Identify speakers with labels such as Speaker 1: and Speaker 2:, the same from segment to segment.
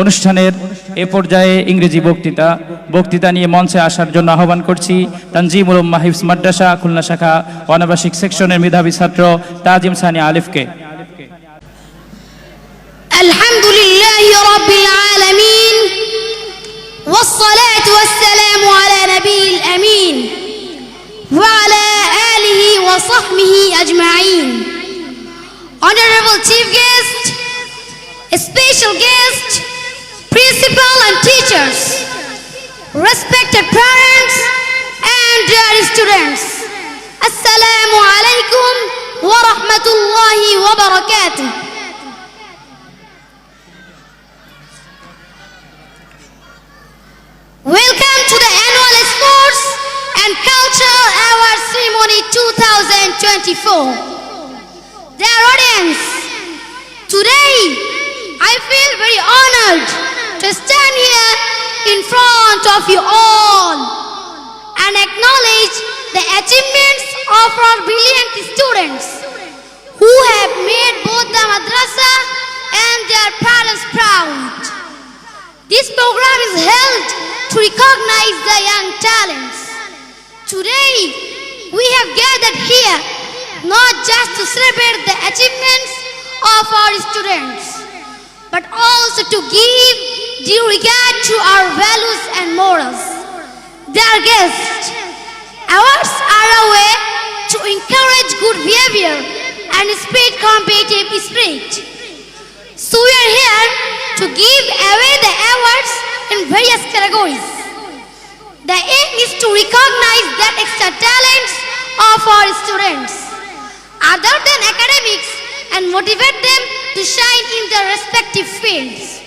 Speaker 1: অনুষ্ঠানের এ পর্যায়ে ইংরেজি বক্তৃতা বক্তৃতা নিয়ে মঞ্চে আসার জন্য আহ্বান করছি তানজিমুল মাহিফস মাদ্রাসা খুলনা শাখা অনাবাসিক সেকশনের মেধাবী ছাত্র তাজিম Sunny আলিফকে
Speaker 2: الحمد لله رب العالمين والصلاة والسلام على نبي الأمين وعلى آله وصحبه أجمعين Honorable Chief Guest, Special Guest, Principal and Teachers, respected parents and dear students, Assalamu alaikum wa rahmatullahi wa barakatuh. Welcome to the annual Sports and Cultural Awards Ceremony 2024. Dear audience, today I feel very honored to stand here in front of you all and acknowledge the achievements of our brilliant students who have made both the madrasa and their parents proud. This program is held to recognize the young talents. Today, we have gathered here not just to celebrate the achievements of our students, but also to give due regard to our values and morals. Dear guests, awards are a way to encourage good behavior and spread competitive spirit. So we are here to give away the awards in various categories. The aim is to recognize that extra talents of our students other than academics and motivate them to shine in their respective fields.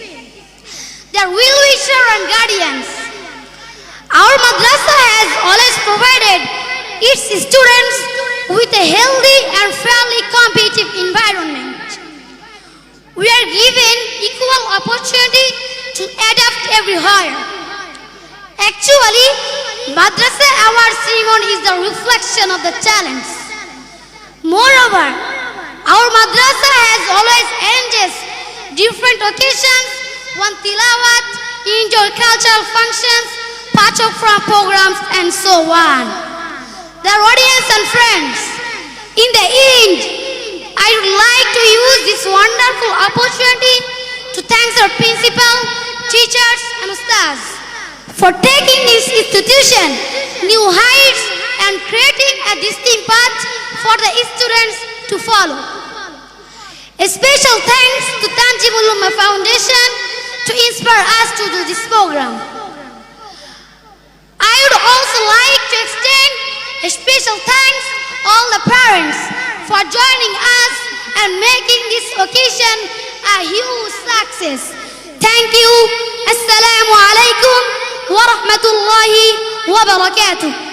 Speaker 2: Their well-wisher and guardians. Our madrasa has always provided its students with a healthy and fairly competitive environment. We are given equal opportunity to adapt every everywhere. Actually, Madrasa Award ceremony is the reflection of the talents. Moreover, our madrasa has always arranged different occasions, one tilawat, indoor cultural functions, pachok from programs, and so on. Dear audience and friends, in the end, I would like to use this wonderful opportunity to thank our principal, teachers, and staff for taking this institution new heights and creating a distinct path for the students to follow. A special thanks to Tanjibul Ummah Foundation to inspire us to do this program. I would also like to extend a special thanks to all the parents for joining us and making this occasion a huge success. Thank you. Assalamu alaikum wa rahmatullahi wa barakatuh.